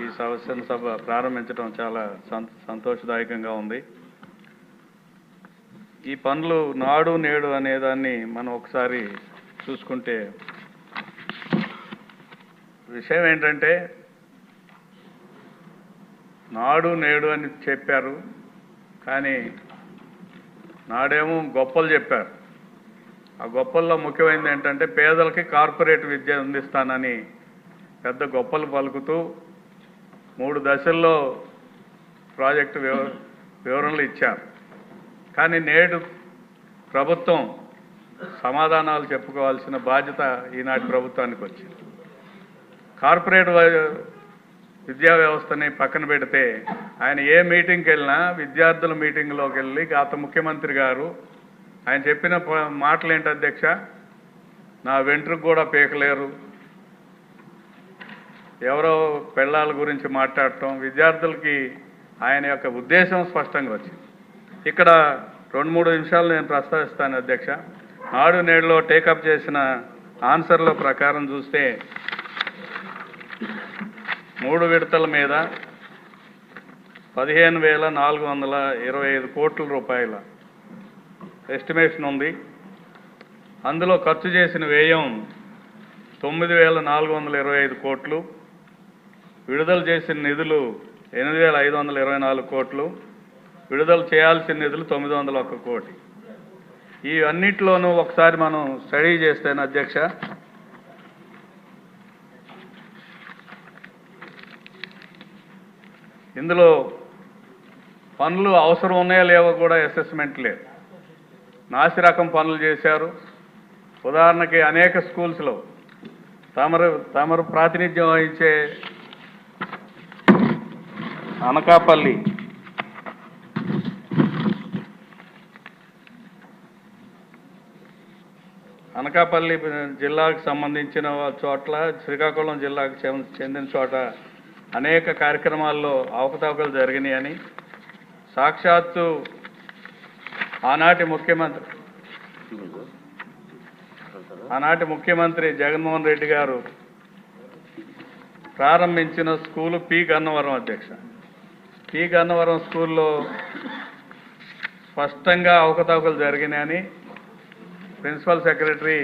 ఈ శాసనసభ ప్రారంభించడం చాలా సంతోషదాయకంగా ఉంది. ఈ పనులు నాడు నేడు అనే దాన్ని మనం ఒకసారి చూసుకుంటే విషయం ఏంటంటే నాడు నేడు అని చెప్పారు కానీ నాడేమో గొప్పలు చెప్పారు. ఆ గొప్పల్లో ముఖ్యమైనది ఏంటంటే పేదలకి కార్పొరేట్ విద్య అందిస్తానని పెద్ద గొప్పలు పలుకుతూ మూడు దశల్లో ప్రాజెక్టు వివ వివరణలు ఇచ్చారు కానీ నేడు ప్రభుత్వం సమాధానాలు చెప్పుకోవాల్సిన బాధ్యత ఈనాటి ప్రభుత్వానికి వచ్చింది. కార్పొరేట్ విద్యా వ్యవస్థని పక్కన పెడితే ఆయన ఏ మీటింగ్కి వెళ్ళినా విద్యార్థుల మీటింగ్లోకి వెళ్ళి గత ముఖ్యమంత్రి గారు ఆయన చెప్పిన మాటలు ఏంటి అధ్యక్ష? నా వెంట్రుకు కూడా పీకలేరు. ఎవరో పెళ్ళాల గురించి మాట్లాడటం విద్యార్థులకి ఆయన యొక్క ఉద్దేశం స్పష్టంగా వచ్చింది. ఇక్కడ రెండు మూడు నిమిషాలు నేను ప్రస్తావిస్తాను అధ్యక్ష. నాడు నేడులో టేకప్ చేసిన ఆన్సర్ల ప్రకారం చూస్తే మూడు విడతల మీద పదిహేను వేల నాలుగు వందల ఇరవై ఐదు కోట్ల రూపాయల ఎస్టిమేషన్ ఉంది. అందులో ఖర్చు చేసిన వ్యయం తొమ్మిది వేల నాలుగు వందల ఇరవై ఐదు కోట్లు. విడుదల చేసిన నిధులు ఎనిమిది వేల ఐదు వందల ఇరవై నాలుగు కోట్లు. విడుదల చేయాల్సిన నిధులు తొమ్మిది వందల ఒక్క కోటి. ఈ అన్నిటిలోనూ ఒకసారి మనం స్టడీ చేస్తాను అధ్యక్ష. ఇందులో పనులు అవసరం ఉన్నాయో లేవో కూడా అసెస్మెంట్ లేదు. నాసి రకం పనులు చేశారు. ఉదాహరణకి అనేక స్కూల్స్లో తమరు తమరు ప్రాతినిధ్యం వహించే అనకాపల్లి. అనకాపల్లి జిల్లాకు సంబంధించిన చోట్ల శ్రీకాకుళం జిల్లాకు చెందిన చోట అనేక కార్యక్రమాల్లో అవకతవకలు జరిగినాయని సాక్షాత్తు ఆనాటి ముఖ్యమంత్రి ఆనాటి ముఖ్యమంత్రి జగన్మోహన్ రెడ్డి గారు ప్రారంభించిన స్కూలు పి. గన్నవరం అధ్యక్ష. పి గన్నవరం స్కూల్లో స్పష్టంగా అవకతవకలు జరిగినాయని ప్రిన్సిపల్ సెక్రటరీ